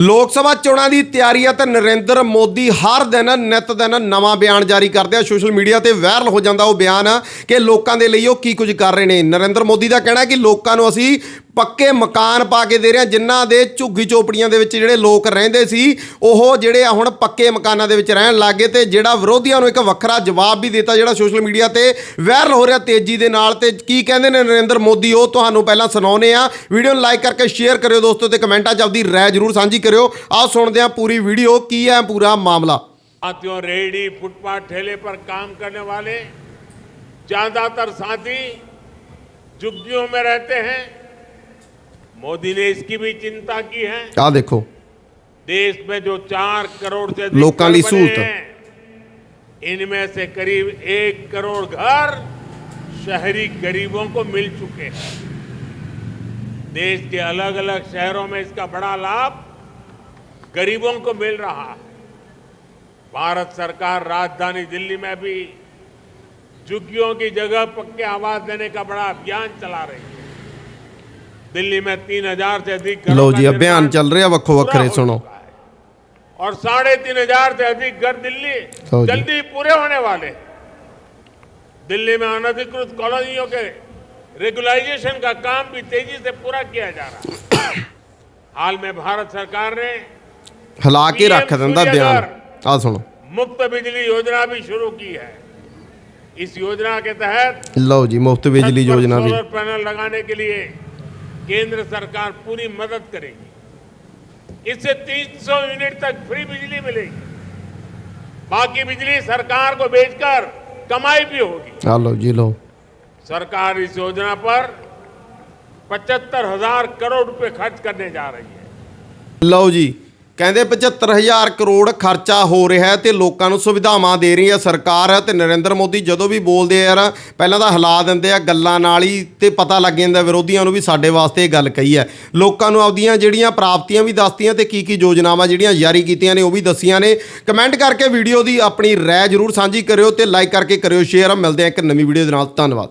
ਲੋਕ ਸਭਾ ਚੋਣਾਂ ਦੀ ਤਿਆਰੀ ਹੈ ਤੇ ਨਰਿੰਦਰ ਮੋਦੀ ਹਰ ਦਿਨ ਨਿਤ ਦਿਨ ਨਵਾਂ ਬਿਆਨ ਜਾਰੀ ਕਰਦੇ ਆ। ਸੋਸ਼ਲ ਮੀਡੀਆ ਤੇ ਵਾਇਰਲ ਹੋ ਜਾਂਦਾ ਉਹ ਬਿਆਨ ਕਿ ਲੋਕਾਂ ਦੇ ਲਈ ਉਹ ਕੀ ਕੁਝ ਕਰ ਰਹੇ ਨੇ। ਨਰਿੰਦਰ ਮੋਦੀ ਦਾ ਕਹਿਣਾ ਕਿ ਲੋਕਾਂ ਨੂੰ ਅਸੀਂ ਪੱਕੇ ਮਕਾਨ ਪਾ ਕੇ ਦੇ ਰਹੇ ਹਾਂ ਜਿਨ੍ਹਾਂ ਦੇ ਝੁੱਗੀ ਚੋਪੜੀਆਂ ਦੇ ਵਿੱਚ ਜਿਹੜੇ ਲੋਕ ਰਹਿੰਦੇ ਸੀ ਉਹ ਜਿਹੜੇ ਆ ਹੁਣ ਪੱਕੇ ਮਕਾਨਾਂ ਦੇ ਵਿੱਚ ਰਹਿਣ ਲੱਗੇ ਤੇ ਜਿਹੜਾ ਵਿਰੋਧੀਆਂ ਨੂੰ ਇੱਕ ਵੱਖਰਾ ਜਵਾਬ ਵੀ ਦਿੱਤਾ ਜਿਹੜਾ ਸੋਸ਼ਲ ਮੀਡੀਆ ਤੇ ਵਾਇਰਲ ਹੋ ਰਿਹਾ ਤੇਜ਼ੀ ਦੇ ਨਾਲ ਤੇ ਕੀ ਕਹਿੰਦੇ ਨੇ ਨਰਿੰਦਰ ਮੋਦੀ ਉਹ ਤੁਹਾਨੂੰ ਪਹਿਲਾਂ ਸੁਣਾਉਨੇ ਆ ਵੀਡੀਓ ਨੂੰ ਲਾਈਕ ਕਰਕੇ ਸ਼ੇਅਰ ਕਰਿਓ ਦੋਸਤੋ ਤੇ ਕਮੈਂਟਾਂ 'ਚ ਆਪਦੀ ਰਾਏ ਜ਼ਰੂਰ ਸਾਂਝੀ ਕਰਿਓ ਆਓ ਸੁਣਦੇ ਹਾਂ ਪੂਰੀ ਵੀਡੀਓ ਕੀ ਹੈ ਪੂਰਾ ਮਾਮਲਾ साथियों रेहड़ी फुटपाथ ठेले पर काम करने वाले ज्यादातर साथी झुग्गियों में रहते हैं मोदी ने इसकी भी चिंता की है। क्या देखो। देश में जो चार करोड़ से लोकाली सूत। इनमें से करीब एक करोड़ घर शहरी गरीबों को मिल चुके हैं। देश के अलग अलग शहरों में इसका बड़ा लाभ गरीबों को मिल रहा है। भारत सरकार राजधानी दिल्ली में भी झुग्गियों की जगह पक्के आवाज़ देने का बड़ा अभियान चला रही है। दिल्ली में तीन हजार से अधिक घरों ਲਓ का ਜੀ ਅਭਿਆਨ निर्माण ਚੱਲ ਰਿਹਾ ਵੱਖੋ पूरा ਵੱਖਰੇ हो ਸੁਣੋ चुका है। और साढ़े तीन हजार से अधिक घर दिल्ली लो जी। जल्दी पूरे होने वाले हैं। दिल्ली में अनधिकृत कॉलोनियों के रेगुलाइजेशन का काम भी तेजी से पूरा किया जा रहा है हाल में भारत सरकार ने ਹਿਲਾ ਕੇ ਰੱਖ ਦਿੰਦਾ ਬਿਆਨ ਆਹ ਸੁਣੋ मुफ्त बिजली योजना भी शुरू की है इस योजना के तहत ਲਓ ਜੀ ਮੁਫਤ ਬਿਜਲੀ छत पर ਯੋਜਨਾ ਵੀ सोलर पैनल लगाने के लिए केंद्र सरकार पूरी मदद करेगी इससे 300 यूनिट तक फ्री बिजली मिलेगी बाकी बिजली सरकार को बेचकर कमाई भी होगी हेलो जी लो सरकार इस योजना पर पचहत्तर हजार करोड़ रुपए खर्च करने जा रही है लो जी ਕਹਿੰਦੇ 75000 ਕਰੋੜ ਖਰਚਾ ਹੋ ਰਿਹਾ ਹੈ ਤੇ ਲੋਕਾਂ ਨੂੰ ਸੁਵਿਧਾਵਾਂ ਦੇ ਰਹੀ ਹੈ ਸਰਕਾਰ ਤੇ ਨਰਿੰਦਰ ਮੋਦੀ ਜਦੋਂ ਵੀ ਬੋਲਦੇ ਆ ਯਾਰ, ਪਹਿਲਾਂ ਤਾਂ ਹਿਲਾ ਦਿੰਦੇ ਆ ਗੱਲਾਂ ਨਾਲ ਹੀ ਤੇ ਪਤਾ ਲੱਗ ਜਾਂਦਾ ਵਿਰੋਧੀਆਂ ਨੂੰ ਵੀ ਸਾਡੇ ਵਾਸਤੇ ਇਹ ਗੱਲ ਕਹੀ ਹੈ। ਲੋਕਾਂ ਨੂੰ ਆਪਦੀਆਂ ਜਿਹੜੀਆਂ ਪ੍ਰਾਪਤੀਆਂ ਵੀ ਦੱਸਤੀਆਂ ਤੇ ਕੀ ਕੀ ਯੋਜਨਾਵਾਂ ਜਿਹੜੀਆਂ ਜਾਰੀ ਕੀਤੀਆਂ ਨੇ ਉਹ ਵੀ ਦੱਸੀਆਂ ਨੇ। ਕਮੈਂਟ ਕਰਕੇ ਵੀਡੀਓ ਦੀ ਆਪਣੀ ਰਾਏ ਜ਼ਰੂਰ ਸਾਂਝੀ ਕਰਿਓ ਤੇ ਲਾਈਕ ਕਰਕੇ ਕਰਿਓ, ਸ਼ੇਅਰ ਮਿਲਦੇ ਆ ਇੱਕ ਨਵੀਂ ਵੀਡੀਓ ਦੇ ਨਾਲ। ਧੰਨਵਾਦ।